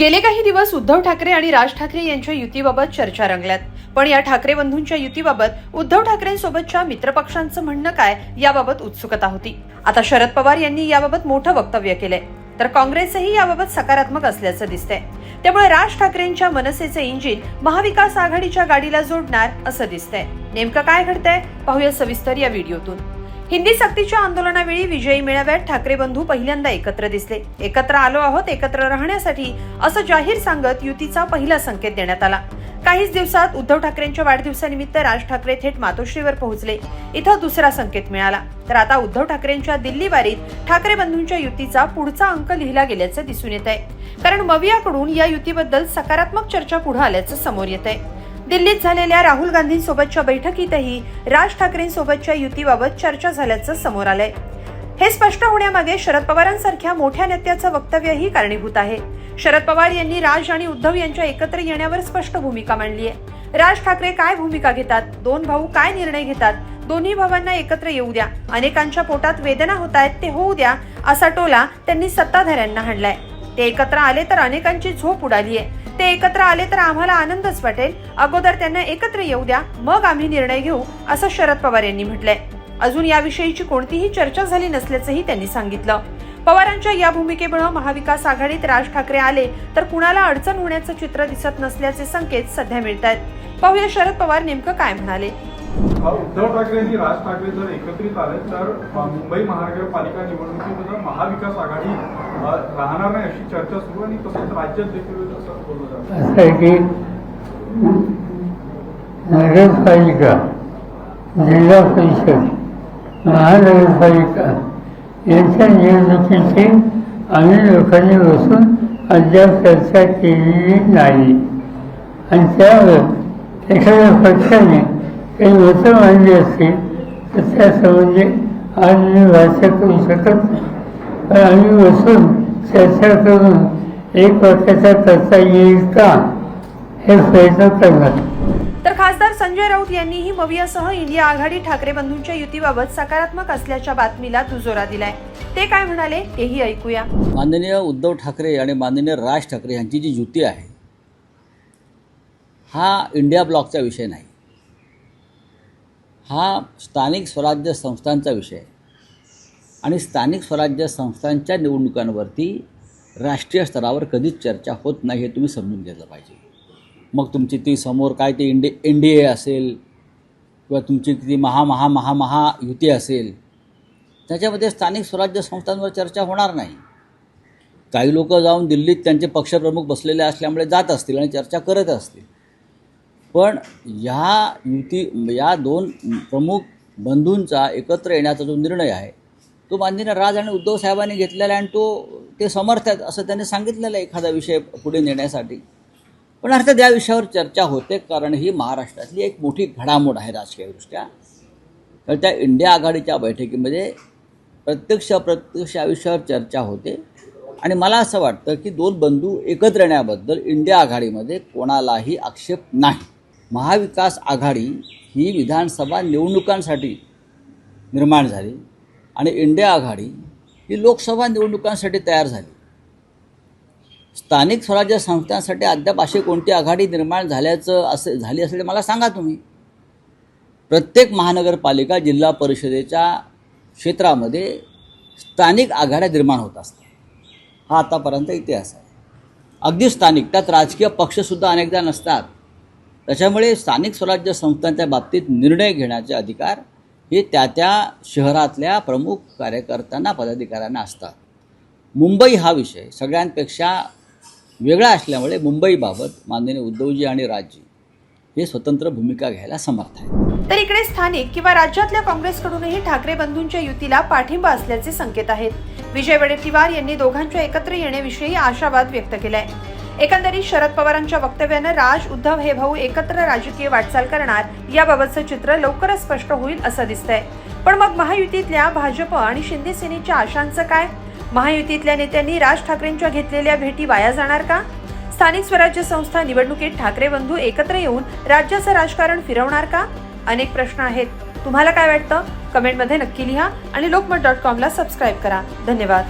गेले काही दिवस उद्धव ठाकरे आणि राज ठाकरे यांच्या युतीबाबत चर्चा रंगल्यात. पण या ठाकरे बंधूंच्या युतीबाबत उद्धव ठाकरेंसोबतच्या मित्रपक्षांचं म्हणणं काय याबाबत उत्सुकता होती. आता शरद पवार यांनी याबाबत मोठं वक्तव्य केलंय. तर काँग्रेसही याबाबत सकारात्मक असल्याचं दिसतंय. त्यामुळे राज ठाकरेंच्या मनसेचं इंजिन महाविकास आघाडीच्या गाडीला जोडणार असं दिसतंय. नेमकं काय घडतंय? पाहूया सविस्तर या व्हिडिओतून. हिंदी सक्तीच्या आंदोलनावेळी विजयी मेळाव्यात ठाकरे बंधू पहिल्यांदा एकत्र दिसले. एकत्र आलो आहोत एकत्र राहण्यासाठी असं जाहीर सांगत युतीचा पहिला संकेत देण्यात आला. काहीच दिवसात उद्धव ठाकरेंच्या वाढदिवसानिमित्त राज ठाकरे थेट मातोश्रीवर पोहोचले. इथं दुसरा संकेत मिळाला. तर आता उद्धव ठाकरेंच्या दिल्ली वारीत ठाकरे बंधूंच्या युतीचा पुढचा अंक लिहिला गेल्याचं दिसून येत आहे कारण मवियाकडून या युतीबद्दल सकारात्मक चर्चा पुढे आल्याचं समोर येत आहे दिल्लीत झालेल्या राहुल गांधींसोबतच्या बैठकीतही राज ठाकरेंसोबतच्या युतीबाबत चर्चा झाल्याचं समोर आलंय. हे स्पष्ट होण्यामागे शरद पवारांसारख्या मोठ्या नेत्याचं वक्तव्यही कारणीभूत आहे. शरद पवार यांनी राज आणि उद्धव यांच्या एकत्र येण्यावर स्पष्ट भूमिका मांडली आहे. राज ठाकरे काय भूमिका घेतात? दोन भाऊ काय निर्णय घेतात? दोन्ही भावांना एकत्र येऊ द्या. अनेकांच्या पोटात वेदना होत आहेत ते होऊ द्या असा टोला त्यांनी सत्ताधाऱ्यांना हाणलाय. ते एकत्र आले तर अनेकांची झोप उडाली आहे. ते एकत्र आले तर आम्हाला आनंदच वाटेल. अगोदर त्यांना एकत्र येऊ द्या मग आम्ही निर्णय घेऊ असं शरद पवार यांनी म्हटलंय. अजून याविषयीची कोणतीही चर्चा झाली नसल्याचंही त्यांनी सांगितलं. पवारांच्या या भूमिकेमुळे महाविकास आघाडीत राज ठाकरे आले तर कुणाला अडचण होण्याचं चित्र दिसत नसल्याचे संकेत सध्या मिळत आहेत पाहूया शरद पवार नेमकं काय म्हणाले. उद्धव ठाकरे आणि राज ठाकरे जर एकत्रित आले तर मुंबई महानगरपालिका निवडणुकीमध्ये महाविकास आघाडी राहणार नाही अशी चर्चा सुरू आणि तसंच राज्यात देखील असं बोललं आहे की नगरपालिका जिल्हा परिषद महानगरपालिका यांच्या निवडणुकीची आम्ही लोकांनी बसून अद्याप चर्चा केलेली नाही. आणि त्यावर एखाद्या पक्षाने काही मतं मांडली असतील तर त्यासंबंधी आज मी भाष्य करू शकत नाही. पण आम्ही बसून चर्चा करून एक वर्षाचा करता येईल का हे प्रयत्न करणार तर खासदार संजय राऊत यांनीही मवियासह इंडिया आघाडी ठाकरे बंधूंच्या युतीबाबत सकारात्मक असल्याच्या बातमीला दुजोरा दिलाय. ते काय म्हणाले तेही ऐकूया. माननीय उद्धव ठाकरे आणि माननीय राज ठाकरे यांची जी युती आहे हा इंडिया ब्लॉकचा विषय नाही. हा स्थानिक स्वराज्य संस्थांचा विषय. आहे आणि स्थानिक स्वराज्य संस्थांच्या निवडणुकांवरती राष्ट्रीय स्तरावर कधीच चर्चा होत नाही हे तुम्ही समजून घेतलं पाहिजे. मग तुमची ती समोर काय ती इंडि एन डी ए असेल किंवा तुमची ती महा महा महा महा युती असेल त्याच्यामध्ये स्थानिक स्वराज्य संस्थांवर चर्चा होणार नाही. काही लोक जाऊन दिल्लीत त्यांचे पक्षप्रमुख बसलेले असल्यामुळे जात असतील आणि चर्चा करत असतील. पण ह्या युती या दोन प्रमुख बंधूंचा एकत्र येण्याचा जो निर्णय आहे तो माननीय राज आणि उद्धव साहेबांनी घेतलेला आहे आणि तो ते समर्थ आहेत असं त्यांनी सांगितलेलं आहे एखादा विषय पुढे नेण्यासाठी. पण अर्थात या विषयावर चर्चा होते कारण ही महाराष्ट्रातली एक मोठी घडामोड आहे राजकीयदृष्ट्या. तर त्या इंडिया आघाडीच्या बैठकीमध्ये प्रत्यक्ष अप्रत्यक्ष या विषयावर चर्चा होते. आणि मला असं वाटतं की दोन बंधू एकत्र येण्याबद्दल इंडिया आघाडीमध्ये कोणालाही आक्षेप नाही. महाविकास आघाडी ही विधानसभा निवडणुकांसाठी निर्माण झाली आणि इंडिया आघाडी ही लोकसभा निवडणुकांसाठी तयार झाली. स्थानिक स्वराज्य संस्थांसाठी अद्याप अशी कोणती आघाडी निर्माण झाल्याचं असे झाली असेल मला सांगा तुम्ही. प्रत्येक महानगरपालिका जिल्हा परिषदेच्या क्षेत्रामध्ये स्थानिक आघाड्या निर्माण होत असतात. हा आतापर्यंत इतिहास आहे. अगदी स्थानिक त्यात राजकीय पक्षसुद्धा अनेकदा नसतात. त्याच्यामुळे स्थानिक स्वराज्य संस्थांच्या बाबतीत निर्णय घेण्याचे अधिकार हे त्या त्या शहरातल्या प्रमुख कार्यकर्त्यांना पदाधिकाऱ्यांना असतात. मुंबई हा विषय सगळ्यांपेक्षा वेगळा असल्यामुळे मुंबईबाबत माननीय उद्धवजी आणि राजजी हे स्वतंत्र भूमिका घ्यायला समर्थ आहेत. तर इकडे स्थानिक किंवा राज्यातल्या काँग्रेसकडूनही ठाकरे बंधूंच्या युतीला पाठिंबा असल्याचे संकेत आहेत. विजय वडेट्टीवार यांनी दोघांच्या एकत्र येण्याविषयी आशावाद व्यक्त केलाय. एकंदरीत शरद पवारांच्या वक्तव्यानं राज उद्धव हे भाऊ एकत्र राजकीय वाटचाल करणार याबाबतचं चित्र लवकरच स्पष्ट होईल असं दिसतंय. पण मग महायुतीतल्या भाजप आणि शिंदे सेनेच्या आशांचं काय? महायुतीतल्या नेत्यांनी राज ठाकरेंच्या घेतलेल्या भेटी वाया जाणार का? स्थानिक स्वराज्य संस्था निवडणुकीत ठाकरे बंधू एकत्र येऊन राज्याचं राजकारण फिरवणार का? अनेक प्रश्न आहेत. तुम्हाला काय वाटतं? कमेंटमध्ये नक्की लिहा आणि लोकमत डॉट कॉमला सबस्क्राईब करा. धन्यवाद.